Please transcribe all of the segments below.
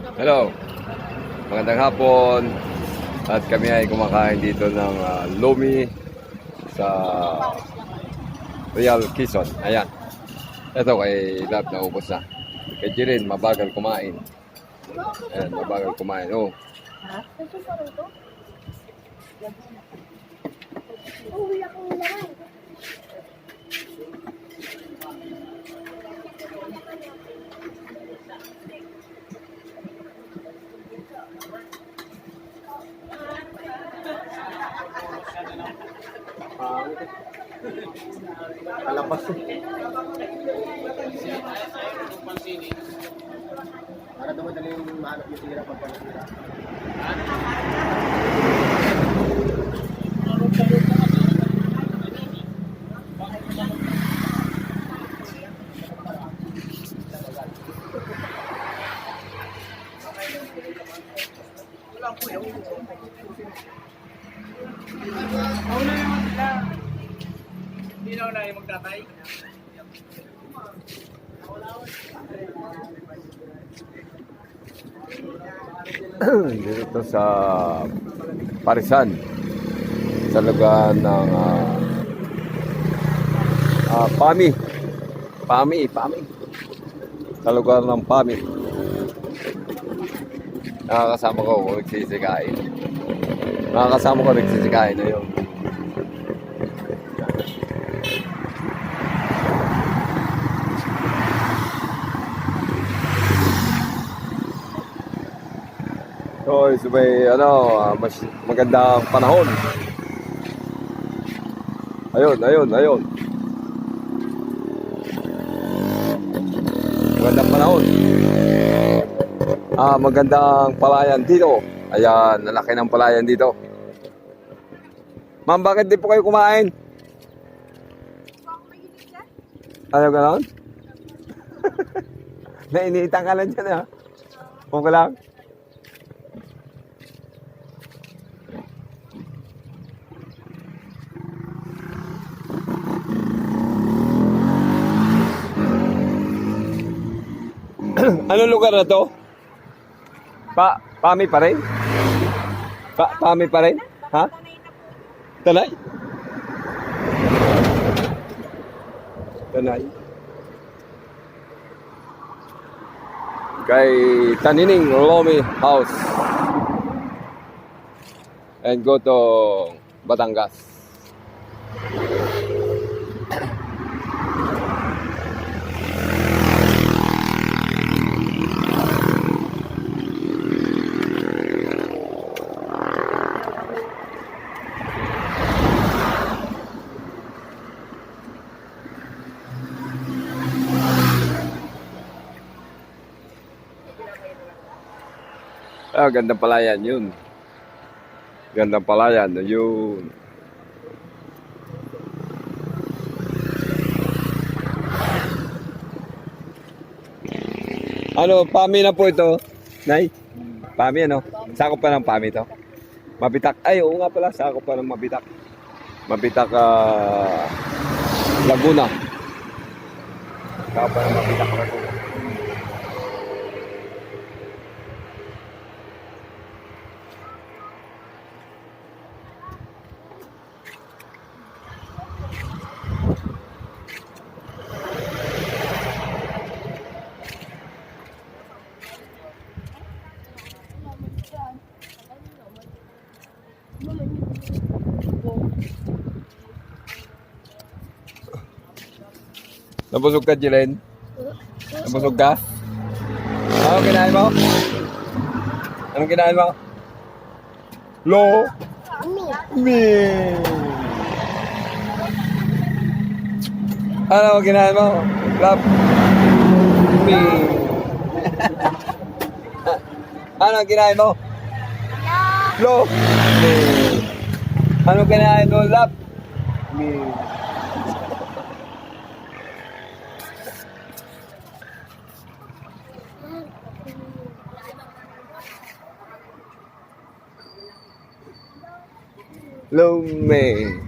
Hello. Magandang hapon. At kami ay kumakain dito ng ah, lomi sa Real Quezon. Ayan. Ito kay Lab na ubos na. Kay Jiren, mabagal kumain. Ayan, mabagal kumain. Oh, Uwi ako naman. Kalabas eh. Para daw madali yung mahanap yung tira pag panatira. Hindi na na yung magtatay. dito sa Parisan. Sa lugar ng ah, ah, Pami. Pami, Pami. Sa lugar ng Pami. Nakakasama ko kung nagsisikain. Nakakasama ko nagsisikain na yun. So, is may ano, ah, mas magandang panahon. Ayun, ayun, ayun. Magandang panahon. Ah, magandang palayan dito. Ayan, nalaki ng palayan dito. Ma'am, bakit di po kayo kumain? Ayaw ka lang? Nainitan ka lang dyan, ha? Okay lang? Anong lugar na to? Pa, Pami pa rin? Pa, Pami pa rin? Ha? Tanay? Tanay? Kay Tanining Lomi House. And go to Batangas. Ah, gandang palayan yun. Gandang palayan yun. Ano, pami na po ito? Nay? Pami ano? Sakop pa ng pami to? Mabitak. Ay, oo nga pala. Sakop pa ng mabitak. Mabitak, ah... Laguna. Sakop pa ng mabitak Laguna. Nabusog ka, Jilen? Nabusog ka? Anong kinain mo? Anong kinain mo? Lo? Mi. Ano ang kinain mo? Love? Mi. ano ang kinain mo? Lo? Mi. Ano kinain mo? Love? Mi. Lume.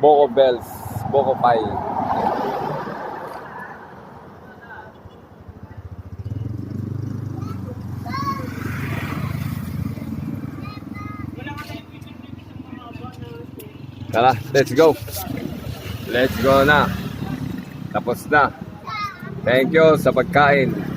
Boko Bells, Boko Pie. Tara, let's go. Let's go na. Tapos na. Thank you sa pagkain.